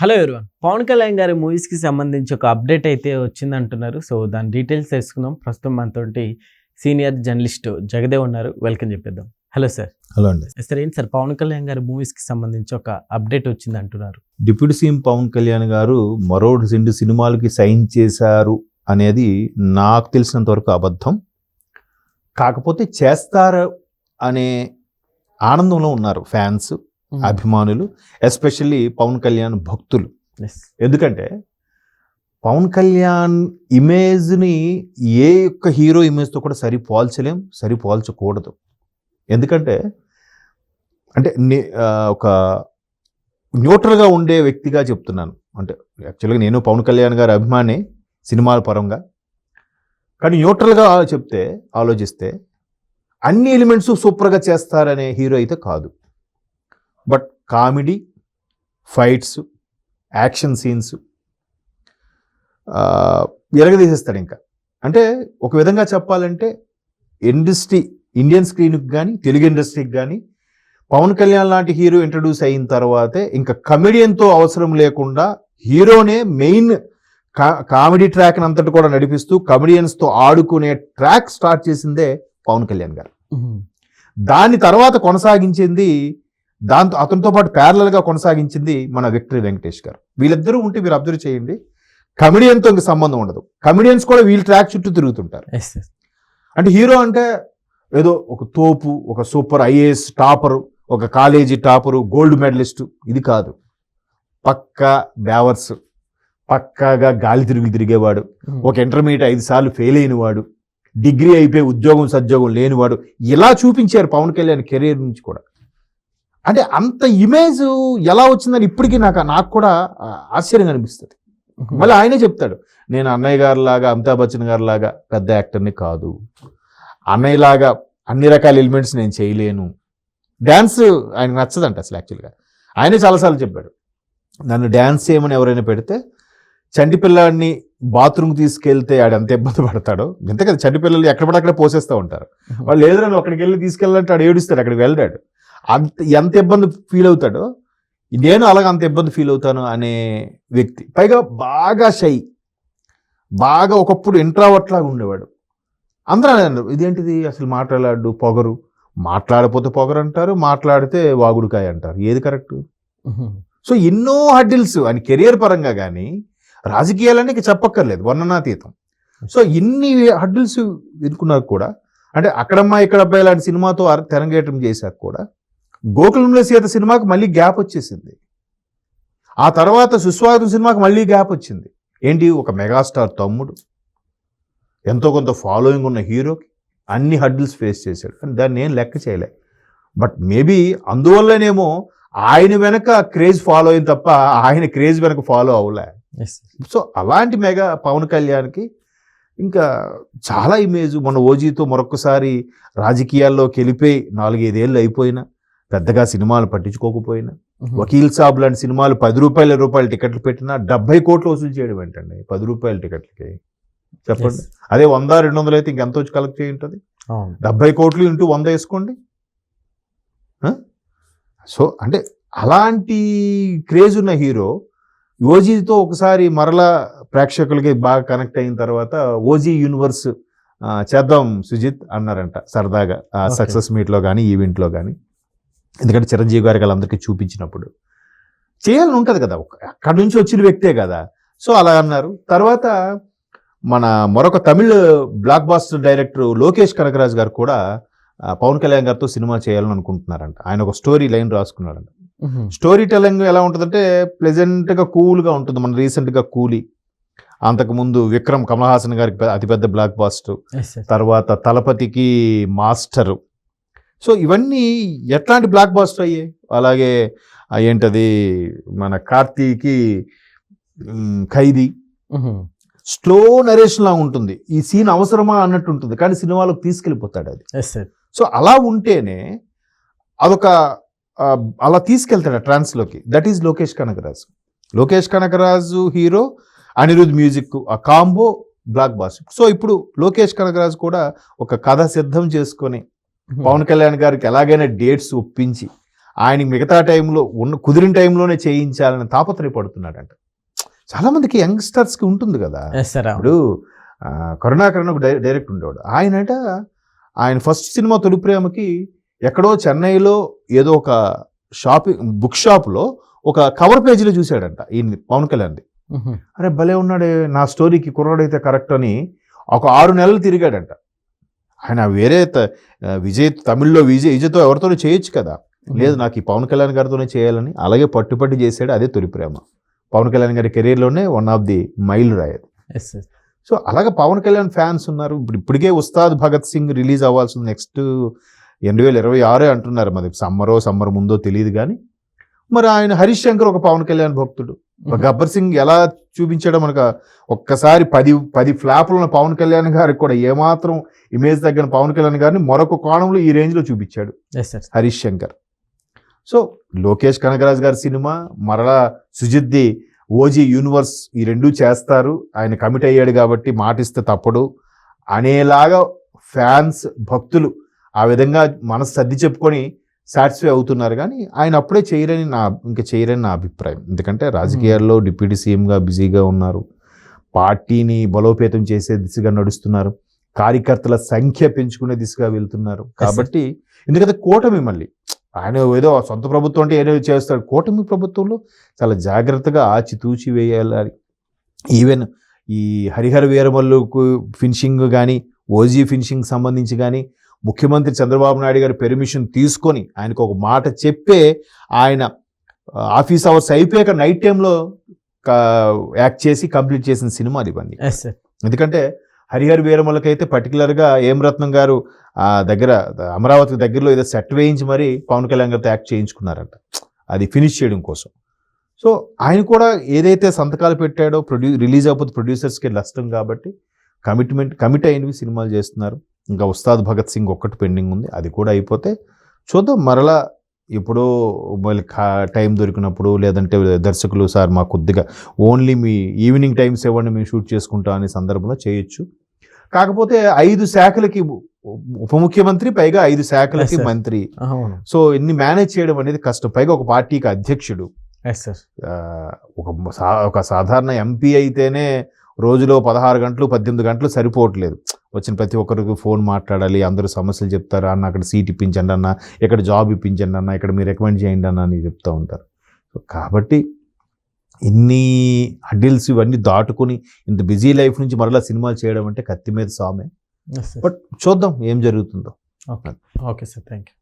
Hello everyone. Pawan Kalyan గారి మూవీస్కి సంబంధించి ఒక అప్డేట్ అయితే వచ్చింది అంటున్నారు సో దాని డీటెయిల్స్ తెలుసుకుందాం. ప్రస్తుతం మనతోటి సీనియర్ జర్నలిస్ట్ జగదేవ్ ఉన్నారు. వెల్కమ్ చెప్పేద్దాం. హలో సార్ హలో అండి. సార్ ఏంటి సార్ పవన్ కళ్యాణ్ గారి మూవీస్కి సంబంధించి ఒక అప్డేట్ వచ్చింది అంటున్నారు డిప్యూటీ సీఎం పవన్ కళ్యాణ్ గారు మరో రెండు సినిమాలకి సైన్ చేశారు అనేది నాకు తెలిసినంత వరకు అబద్ధం. కాకపోతే చేస్తారు అనే ఆనందంలో ఉన్నారు ఫ్యాన్స్. అభిమానులు ఎస్పెషల్లీ పవన్ కళ్యాణ్ భక్తులు. ఎందుకంటే పవన్ కళ్యాణ్ ఇమేజ్ని ఏ యొక్క హీరో ఇమేజ్తో కూడా సరి పోల్చలేం సరి పోల్చకూడదు ఎందుకంటే అంటే ఒక న్యూట్రల్గా ఉండే వ్యక్తిగా చెప్తున్నాను. అంటే యాక్చువల్గా నేను పవన్ కళ్యాణ్ గారి అభిమాని సినిమాల పరంగా. కానీ న్యూట్రల్గా చెప్తే ఆలోచిస్తే అన్ని ఎలిమెంట్స్ సూపర్గా చేస్తారనే హీరో అయితే కాదు. But comedy fights action scenes ఎరగదీసేస్తాడు ఇంకా. అంటే ఒక విధంగా చెప్పాలంటే ఇండస్ట్రీ ఇండియన్ స్క్రీన్కి కానీ తెలుగు ఇండస్ట్రీకి కానీ పవన్ కళ్యాణ్ లాంటి హీరో ఇంట్రడ్యూస్ అయిన తర్వాతే ఇంకా కమెడియన్తో అవసరం లేకుండా హీరోనే మెయిన్ కా కామెడీ ట్రాక్ అంతటి కూడా నడిపిస్తూ కమెడియన్స్తో ఆడుకునే ట్రాక్ స్టార్ట్ చేసిందే పవన్ కళ్యాణ్ గారు. దాని తర్వాత కొనసాగించింది దాంతో అతనితో పాటు parallel గా కొనసాగించింది మన విక్టరీ వెంకటేష్ గారు. వీళ్ళిద్దరూ ఉంటే మీరు అబ్జర్వ్ చేయండి. కమెడియన్తో ఇంక సంబంధం ఉండదు. కమెడియన్స్ కూడా వీళ్ళ ట్రాక్ చుట్టూ తిరుగుతుంటారు. అంటే హీరో అంటే ఏదో ఒక తోపు ఒక సూపర్ ఐఏఎస్ టాపరు ఒక కాలేజీ టాపరు గోల్డ్ మెడలిస్టు ఇది కాదు. పక్కా బ్యావర్స్ పక్కాగా గాలి తిరుగులు తిరిగేవాడు ఒక ఇంటర్మీడియట్ ఐదు సార్లు ఫెయిల్ అయినవాడు డిగ్రీ అయిపోయి ఉద్యోగం సద్యోగం లేనివాడు ఇలా చూపించారు పవన్ కళ్యాణ్ కెరీర్ నుంచి కూడా. అంటే అంత ఇమేజ్ ఎలా వచ్చిందని ఇప్పటికీ నాకు నాకు కూడా ఆశ్చర్యంగా అనిపిస్తుంది. మళ్ళీ ఆయనే చెప్తాడు నేను అన్నయ్య గారి లాగా అమితాబ్ బచ్చన్ గారి లాగా పెద్ద యాక్టర్ని కాదు. అన్నయ్య లాగా అన్ని రకాల ఎలిమెంట్స్ నేను చేయలేను. డ్యాన్స్ ఆయనకు నచ్చదంట అసలు యాక్చువల్గా. ఆయనే చాలాసార్లు చెప్పాడు నన్ను డ్యాన్స్ చేయమని ఎవరైనా పెడితే చంటి పిల్లాడిని బాత్రూమ్కి తీసుకెళ్తే ఆడు ఎంత ఇబ్బంది పడతాడో. అంతే కదా చంటి పిల్లలు ఎక్కడ పడి అక్కడ పోసేస్తూ ఉంటారు. వాళ్ళు నన్ను అక్కడికి వెళ్ళి తీసుకెళ్ళాలంటే ఆడు ఏడుస్తాడు అక్కడికి వెళ్ళాడు. అంత ఎంత ఇబ్బంది ఫీల్ అవుతాడో నేను అలాగ అంత ఇబ్బంది ఫీల్ అవుతాను అనే వ్యక్తి. పైగా బాగా షై బాగా ఒకప్పుడు ఇంట్రావర్ట్ లాగా ఉండేవాడు. అందరూ ఇదేంటిది? అసలు మాట్లాడాడు పొగరు. మాట్లాడపోతే పొగరు అంటారు మాట్లాడితే వాగుడుకాయ అంటారు. ఏది కరెక్ట్? సో ఎన్నో హడ్డిల్స్ అని కెరియర్ పరంగా కానీ రాజకీయాలని ఇక చెప్పక్కర్లేదు వర్ణనాతీతం. సో ఇన్ని హడ్డిల్స్ ఎదుర్కొన్నారు కూడా అంటే అక్కడమ్మ ఇక్కడ అబ్బాయి లాంటి సినిమాతో తెరంగేటం చేశాక కూడా గోకులంలో సీత సినిమాకి మళ్ళీ గ్యాప్ వచ్చేసింది. ఆ తర్వాత సుస్వాగతం సినిమాకి మళ్ళీ గ్యాప్ వచ్చింది. ఏంటి? ఒక మెగాస్టార్ తమ్ముడు. ఎంతో కొంత ఫాలోయింగ్ ఉన్న హీరోకి అన్ని హడ్డిల్స్ ఫేస్ చేశాడు. అని దాన్ని నేను లెక్క చేయలే. బట్ మేబీ అందువల్లనేమో ఆయన వెనక క్రేజ్ ఫాలో అయింది తప్ప ఆయన క్రేజ్ వెనక ఫాలో అవ్వలే. సో అలాంటి మెగా పవన్ కళ్యాణ్కి ఇంకా చాలా ఇమేజ్ మన ఓజీతో మరొకసారి రాజకీయాల్లోకి వెళ్ళిపోయి నాలుగైదేళ్ళు అయిపోయినా పెద్దగా సినిమాలు పట్టించుకోకపోయినా. వకీల్ సాబ్ లాంటి సినిమాలు పది రూపాయల రూపాయల టికెట్లు పెట్టినా డెబ్బై కోట్లు వసూలు చేయడం ఏంటండి? పది రూపాయల టికెట్లకి. చెప్పండి. అదే వంద రెండు వందలు అయితే ఇంకెంత వచ్చి కలెక్ట్ చేయి ఉంటుంది? డెబ్బై కోట్లు ఇంటూ వంద వేసుకోండి? సో అంటే అలాంటి క్రేజ్ ఉన్న హీరో ఓజీతో ఒకసారి మరలా ప్రేక్షకులకి బాగా కనెక్ట్ అయిన తర్వాత ఓజీ యూనివర్స్ చేద్దాం సుజిత్ అన్నారంట సరదాగా. సక్సెస్ మీట్లో కానీ ఈవెంట్లో కానీ ఎందుకంటే చిరంజీవి గారికి వాళ్ళందరికీ చూపించినప్పుడు. చేయాలని ఉంటుంది కదా అక్కడి నుంచి వచ్చిన వ్యక్తే కదా. సో అలా అన్నారు. తర్వాత మన మరొక Tamil blockbuster director Lokesh Kanagaraj గారు కూడా పవన్ కళ్యాణ్ గారితో సినిమా చేయాలని అనుకుంటున్నారంట. ఆయన ఒక స్టోరీ లైన్ రాసుకున్నాడంట స్టోరీ టెలింగ్ ఎలా ఉంటుందంటే ప్లెజెంట్గా కూల్గా ఉంటుంది. మన రీసెంట్గా కూలీ. అంతకుముందు విక్రమ్ కమల్ హాసన్ గారికి అతిపెద్ద బ్లాక్ బాస్టర్. తర్వాత తలపతికి మాస్టర్. సో ఇవన్నీ ఎట్లాంటి బ్లాక్ బాస్టర్ అయ్యాయి అలాగే ఏంటది? మన కార్తీకి ఖైదీ. స్లో నరేషన్ లా ఉంటుంది. ఈ సీన్ అవసరమా అన్నట్టు ఉంటుంది. కానీ సినిమాలోకి తీసుకెళ్ళిపోతాడు అది. ఎస్ సార్ సో అలా ఉంటేనే అదొక అలా తీసుకెళ్తాడు ఆ ట్రాన్స్లోకి that is Lokesh Kanagaraj. Lokesh Kanagaraj hero Anirudh music ఆ కాంబో బ్లాక్ బాస్ సో ఇప్పుడు లోకేష్ కనకరాజు కూడా ఒక కథ సిద్ధం చేసుకొని పవన్ కళ్యాణ్ గారికి ఎలాగైనా డేట్స్ ఒప్పించి ఆయన మిగతా టైంలో ఉన్న కుదిరిన టైంలోనే చేయించాలని తాపత్రయపడుతున్నాడంట. చాలా మందికి యంగ్స్టర్స్కి ఉంటుంది కదా. ఇప్పుడు ఆ, కరుణాకరన్ ఒక డై- డైరెక్టర్ ఉండేవాడు. ఆయనట ఆయన ఫస్ట్ సినిమా తొలి ప్రేమకి ఎక్కడో చెన్నైలో ఏదో ఒక షాపింగ్ బుక్ షాప్లో ఒక కవర్ పేజీలో చూశాడంట ఈ పవన్ కళ్యాణ్ది. అరే భలే ఉన్నాడే నా స్టోరీకి కుర్రాడైతే కరెక్ట్ అని ఒక ఆరు నెలలు తిరిగాడంట. ఆయన వేరే విజయ్ తమిళ్ళో విజయ్ విజయ్తో ఎవరితోనే చేయొచ్చు కదా. లేదు నాకు ఈ పవన్ కళ్యాణ్ గారితోనే చేయాలని. అలాగే పట్టుపట్టి చేశాడు అదే తొలి ప్రేమ. పవన్ కళ్యాణ్ గారి కెరీర్లోనే వన్ ఆఫ్ ది మైల్ రాయది. సో అలాగే పవన్ కళ్యాణ్ ఫ్యాన్స్ ఉన్నారు. ఇప్పుడు ఇప్పటికే ఉస్తాద్ భగత్ సింగ్ రిలీజ్ అవ్వాల్సింది నెక్స్ట్ రెండు వేల ఇరవై ఆరే అంటున్నారు. మరి సమ్మరో సమ్మర్ ముందో తెలియదు కానీ. మరి ఆయన హరీష్ శంకర్ ఒక పవన్ కళ్యాణ్ భక్తుడు. గబ్బర్ సింగ్ ఎలా చూపించాడో మనకు ఒక్కసారి పది పది ఫ్లాపులు ఉన్న పవన్ కళ్యాణ్ గారికి కూడా ఏమాత్రం ఇమేజ్ తగ్గిన పవన్ కళ్యాణ్ గారిని మరొక కోణంలో ఈ రేంజ్లో చూపించాడు హరీష్ శంకర్ సో లోకేష్ కనగరాజ్ గారి సినిమా మరలా సుజిత్ది ఓజీ యూనివర్స్ ఈ రెండూ చేస్తారు. ఆయన కమిట్ అయ్యాడు కాబట్టి మాటిస్తే తప్పడు. అనేలాగా ఫ్యాన్స్ భక్తులు ఆ విధంగా మనసు సర్ది చెప్పుకొని సాటిస్ఫై అవుతున్నారు కానీ ఆయన అప్పుడే చేయరని నా ఇంకా చేయరని నా అభిప్రాయం. ఎందుకంటే రాజకీయాల్లో డిప్యూటీ సీఎంగా బిజీగా ఉన్నారు. పార్టీని బలోపేతం చేసే దిశగా నడుస్తున్నారు. కార్యకర్తల సంఖ్య పెంచుకునే దిశగా వెళ్తున్నారు. కాబట్టి ఎందుకంటే కూటమి మళ్ళీ. ఆయన ఏదో సొంత ప్రభుత్వం అంటే ఏదో చేస్తాడు. కూటమి ప్రభుత్వంలో చాలా జాగ్రత్తగా ఆచితూచి వేయాలి. ఈవెన్ ఈ హరిహర వీరమల్లుకు ఫినిషింగ్ కానీ ఓజీ ఫినిషింగ్ సంబంధించి కానీ ముఖ్యమంత్రి చంద్రబాబు నాయుడు గారి పెర్మిషన్ తీసుకొని ఆయనకు ఒక మాట చెప్పే ఆయన ఆఫీస్ అవర్స్ అయిపోయాక నైట్ టైంలో యాక్ట్ చేసి కంప్లీట్ చేసిన సినిమాలు ఇవన్నీ ఎందుకంటే హరిహర వీరమలకైతే పర్టికులర్గా ఏం గారు ఆ దగ్గర అమరావతి దగ్గరలో ఏదో సెట్ వేయించి మరి పవన్ కళ్యాణ్ గారితో యాక్ట్ చేయించుకున్నారంట. అది ఫినిష్ చేయడం కోసం. సో ఆయన కూడా ఏదైతే సంతకాలు పెట్టాడో ప్రొడ్యూ రిలీజ్ అయిపోతే ప్రొడ్యూసర్స్కి నష్టం కాబట్టి కమిట్మెంట్ కమిట్ అయినవి సినిమాలు చేస్తున్నారు. ఇంకా ఉస్తాద్ భగత్ సింగ్ ఒక్కటి పెండింగ్ ఉంది. అది కూడా అయిపోతే చూద్దాం. మరలా ఇప్పుడు మళ్ళీ టైం దొరికినప్పుడు లేదంటే దర్శకులు సార్ మాకు కొద్దిగా ఓన్లీ మీ ఈవినింగ్ టైమ్స్ ఇవ్వండి మేము షూట్ చేసుకుంటాం అనే సందర్భంలో చేయొచ్చు. కాకపోతే ఐదు శాఖలకి ఉప ముఖ్యమంత్రి పైగా ఐదు శాఖలకి. మంత్రి. సో ఇన్ని మేనేజ్ చేయడం అనేది కష్టం. పైగా ఒక పార్టీకి అధ్యక్షుడు. ఒక సా- ఒక సాధారణ ఎంపీ అయితేనే రోజులో పదహారు గంటలు పద్దెనిమిది గంటలు సరిపోవట్లేదు. వచ్చిన ప్రతి ఒక్కరికి ఫోన్ మాట్లాడాలి అందరూ సమస్యలు చెప్తారు అన్న అక్కడ సీట్ ఇప్పించండి అన్న ఇక్కడ జాబ్ ఇప్పించండి అన్న ఇక్కడ మీరు రికమెండ్ చేయండి అన్న అని చెప్తూ ఉంటారు. కాబట్టి ఇన్ని అడిల్స్ ఇవన్నీ దాటుకుని ఇంత బిజీ లైఫ్ నుంచి మరలా సినిమాలు చేయడం అంటే కత్తి మీద సామే. బట్ చూద్దాం ఏం జరుగుతుందో. Okay okay sir thank you